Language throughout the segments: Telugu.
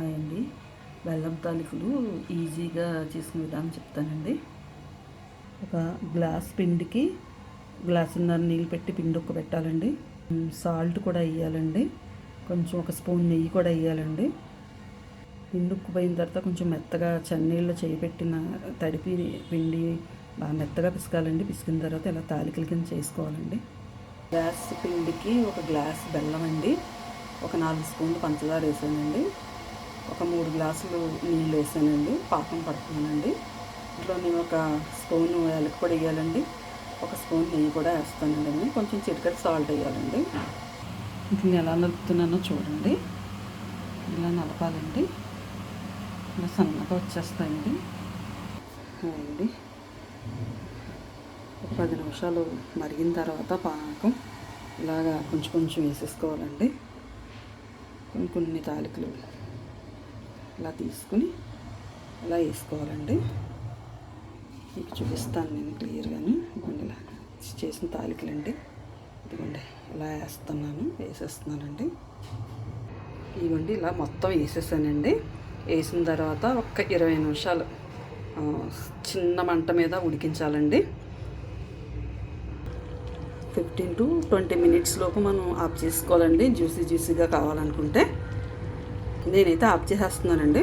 హాయ్ అండి బెల్లం తాలికలు ఈజీగా చేసిన విధానం చెప్తానండి. ఒక గ్లాస్ పిండికి గ్లాసున్నర నీళ్ళు పెట్టి పిండి ఒక్క పెట్టాలండి. సాల్ట్ కూడా వేయాలండి కొంచెం ఒక స్పూన్ నెయ్యి కూడా వేయాలండి పిండి ఉక్కుపోయిన తర్వాత కొంచెం మెత్తగా చన్నీళ్ళు చేయబెట్టిన తడిపి పిండి బాగా మెత్తగా పిసకాలండి. పిసికిన తర్వాత ఇలా తాలికల కింద చేసుకోవాలండి. గ్లాస్ పిండికి ఒక గ్లాస్ బెల్లం అండి ఒక నాలుగు స్పూన్లు పంచదార వేసానండి. ఒక మూడు గ్లాసులు నీళ్ళు వేసానండి పాకం పడుతున్నానండి ఇంట్లో నేను ఒక స్పూన్ ఎలక పొడి వేయాలండి. ఒక స్పూన్ నెయ్యి కూడా వేస్తానండి. నేను కొంచెం చిటికెట్ సాల్ట్ వేయాలండి. దీన్ని ఎలా నలుపుతున్నానో చూడండి. ఇలా నలపాలండి. ఇలా సన్నగా వచ్చేస్తాయండి. అండి ఒక పది నిమిషాలు మరిగిన తర్వాత పాకం ఇలాగా కొంచెం కొంచెం వేసేసుకోవాలండి. కొన్ని కొన్ని తాలికలు ఇలా తీసుకుని ఇలా వేసుకోవాలండి. మీకు చూపిస్తాను నేను క్లియర్గాను. ఇదిగోండి ఇలా చేసిన తాలికలండి. ఇదిగోండి ఇలా వేస్తున్నాను వేసేస్తున్నానండి. ఇవ్వండి ఇలా మొత్తం వేసేసానండి. వేసిన తర్వాత ఒక ఇరవై నిమిషాలు చిన్న మంట మీద ఉడికించాలండి. ఫిఫ్టీన్ టు ట్వంటీ మినిట్స్ లోపు మనం ఆఫ్ చేసుకోవాలండి. జ్యూసీ జ్యూసీగా కావాలనుకుంటే. నేనైతే ఆఫ్ చేసేస్తున్నానండి.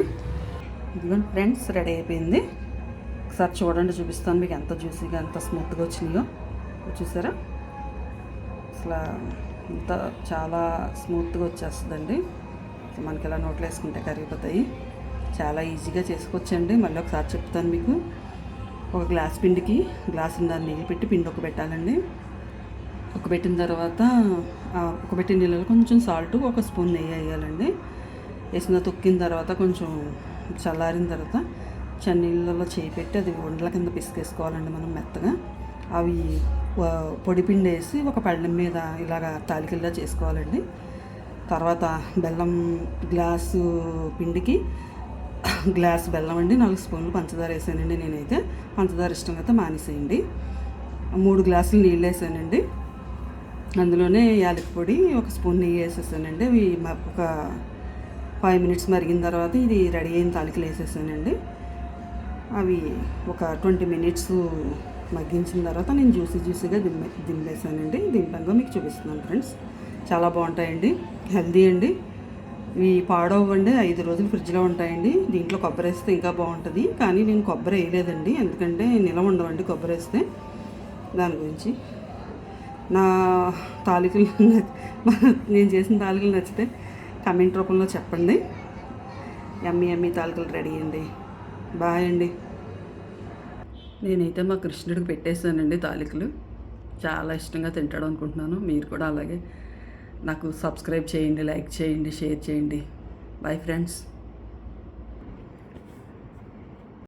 ఇదిగోండి ఫ్రెండ్స్ రెడీ అయిపోయింది. ఒకసారి చూడండి చూపిస్తాను మీకు ఎంత జ్యూసీగా ఎంత స్మూత్గా వచ్చినాయో. చూసారా? అసలు ఇంత చాలా స్మూత్గా వచ్చేస్తుందండి. మనకి ఇలా నోట్లో వేసుకుంటే కరిగిపోతాయి. చాలా ఈజీగా చేసుకోవచ్చండి. మళ్ళీ ఒకసారి చెప్తాను మీకు. ఒక గ్లాస్ పిండికి గ్లాస్ దాన్ని నీళ్ళు పెట్టి పిండి ఒక పెట్టాలండి. ఒక పెట్టిన తర్వాత ఒక పెట్టిన నీళ్ళలో కొంచెం సాల్ట్ ఒక స్పూన్ నెయ్యి వేయాలండి. వేసిన తొక్కిన తర్వాత కొంచెం చల్లారిన తర్వాత చన్నీళ్ళలో చేయి పెట్టి అది ఉండల కింద పిసికేసుకోవాలండి మనం మెత్తగా. అవి పొడిపిండి పొడి పిండి వేసి ఒక పళ్ళెం మీద ఇలాగ తాలికల్లా చేసుకోవాలండి. తర్వాత బెల్లం గ్లాసు పిండికి గ్లాస్ బెల్లం అండి నాలుగు స్పూన్లు పంచదార వేసానండి నేనైతే. పంచదార ఇష్టం అయితే మానేసేయండి. మూడు గ్లాసులు నీళ్ళు వేసానండి. అందులోనే యాలకి పొడి ఒక స్పూన్ నెయ్యి వేసేసానండి. అవి ఒక ఫైవ్ మినిట్స్ మరిగిన తర్వాత ఇది రెడీ అయిన తాలికలు వేసేసానండి. అవి ఒక ట్వంటీ మినిట్స్ మగ్గించిన తర్వాత నేను జ్యూసీ జ్యూసీగా దిమ్మె దింపేసానండి. దింపంగా మీకు చూపిస్తున్నాను ఫ్రెండ్స్. చాలా బాగుంటాయండి. హెల్దీ అండి. ఇవి పాడవండి ఐదు రోజులు ఫ్రిడ్జ్లో ఉంటాయండి. దీంట్లో కొబ్బరి వేస్తే ఇంకా బాగుంటుంది. కానీ నేను కొబ్బరి వేయలేదండి. ఎందుకంటే నిలవ ఉండవండి కొబ్బరి వేస్తే. దాని గురించి. నా తాలికలు నేను చేసిన తాలికలు నచ్చితే కమెంట్ రూపంలో చెప్పండి. ఎమ్మి ఎమ్మి తాలకలు రెడీ అండి. బాయ్ అండి. నేనైతే మా కృష్ణుడికి పెట్టేశానండి తాలికలు. చాలా ఇష్టంగా తింటాడు అనుకుంటున్నాను. మీరు కూడా అలాగే నాకు సబ్స్క్రైబ్ చేయండి లైక్ చేయండి షేర్ చేయండి. Bye friends.